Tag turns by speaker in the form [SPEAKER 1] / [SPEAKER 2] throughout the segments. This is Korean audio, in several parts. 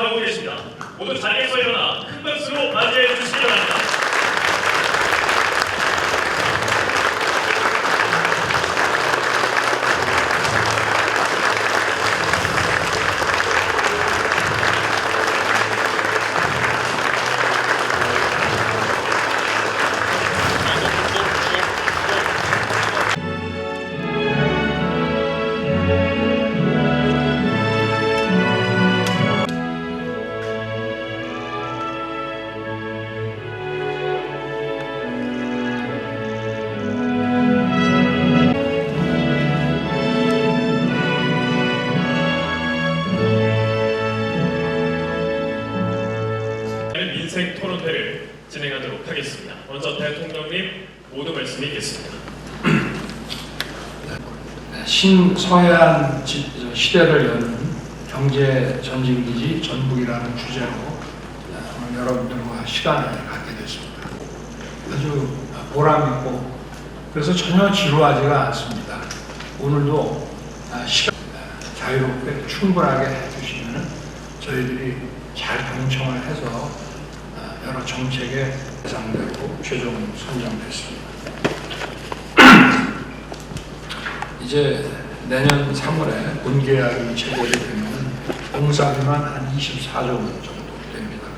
[SPEAKER 1] 하고 계십니다. 모두 자리에서 일어나 큰 박수로 맞이해 주시기 바랍니다. 인생 토론회를 진행하도록 하겠습니다. 먼저 대통령님 모두 말씀이 있겠습니다.
[SPEAKER 2] 신서해안 지- 시대를 여는 경제 전진기지 전북이라는 주제로 오늘 여러분들과 시간을 갖게 됐습니다. 아주 보람 있고 그래서 전혀 지루하지가 않습니다. 오늘도 아, 시간 자유롭게 충분하게 해주시면 저희들이 잘 경청을 해서 아, 여러 정책의 대상되고 최종 선정됐습니다. 이제 내년 3월에 본계약이 체결이 되면 공사비만 한 24조 원 정도 됩니다.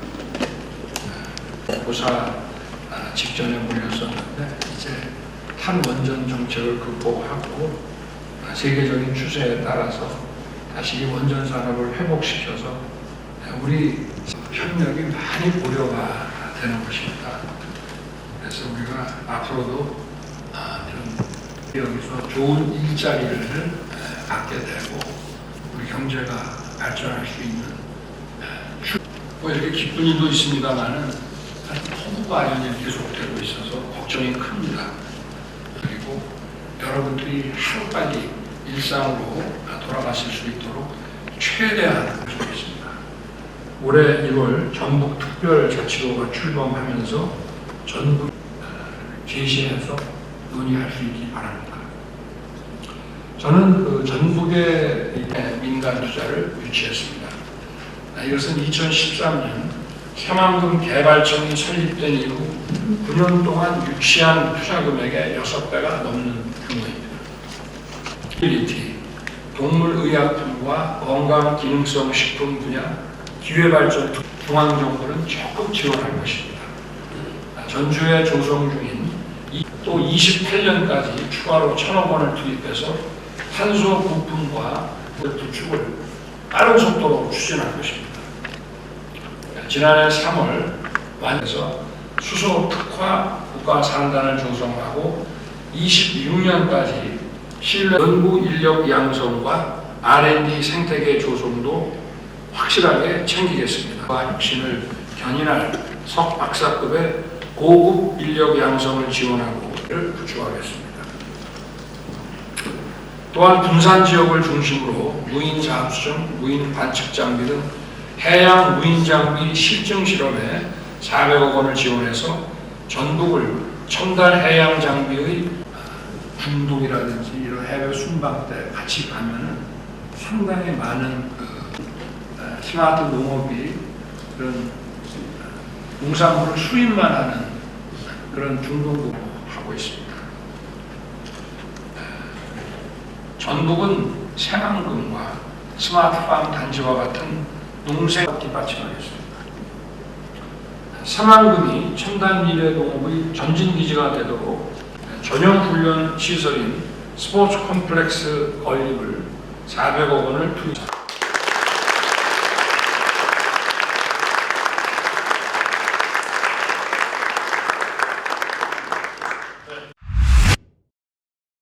[SPEAKER 2] 네, 고사 아, 직전에 몰렸었는데 이제 탈원전 정책을 극복하고 아, 세계적인 추세에 따라서 다시 이 원전 산업을 회복시켜서 네, 우리 협력이 많이 고려가 되는 것입니다. 그래서 우리가 앞으로도 아, 여기서 좋은 일자리를 에, 갖게 되고 우리 경제가 발전할 수 있는 뭐 이렇게 기쁜 일도 있습니다만은 허구가 연일 계속되고 있어서 걱정이 큽니다. 그리고 여러분들이 하루빨리 일상으로 돌아가실 수 있도록 최대한 노력하겠습니다. 올해 1월 전북 특별자치도가 출범하면서 전북 어, 제시해서 논의할 수 있기 바랍니다. 저는 그 전북의 민간 투자를 유치했습니다. 아, 이것은 2013년 새만금 개발청이 설립된 이후 9년 동안 유치한 투자 금액의 6배가 넘는 규모입니다. 모빌리티, 동물의약품과 건강기능성 식품 분야, 기회발전 중앙정부는 적극 지원할 것입니다. 아, 전주에 조성 중인 이- 또 28년까지 추가로 천억 원을 투입해서 탄소 부품과 그 구축을 빠른 속도로 추진할 것입니다. 지난해 3월 완에서 수소 특화 국가 산단을 조성하고 26년까지 신뢰 연구 인력 양성과 R&D 생태계 조성도 확실하게 챙기겠습니다. 혁신을 견인할 석박사급의 고급 인력 양성을 지원하고를 구축하겠습니다. 또한 분산 지역을 중심으로 무인 잠수정, 무인 관측 장비 등 해양 무인 장비 실증 실험에 400억 원을 지원해서 전북을 첨단 해양 장비의 중동이라든지 이런 해외 순방 때 같이 가면은 상당히 많은 그 어, 스마트 농업이 그런 어, 농산물을 수입만 하는 그런 중동도 하고 있습니다. 전북은 새만금과 스마트팜 단지와 같은 농생 뒷받침하겠습니다. 새만금이 첨단 미래 농업의 전진기지가 되도록 전용 훈련 시설인 스포츠 컴플렉스 건립을 400억 원을 투입.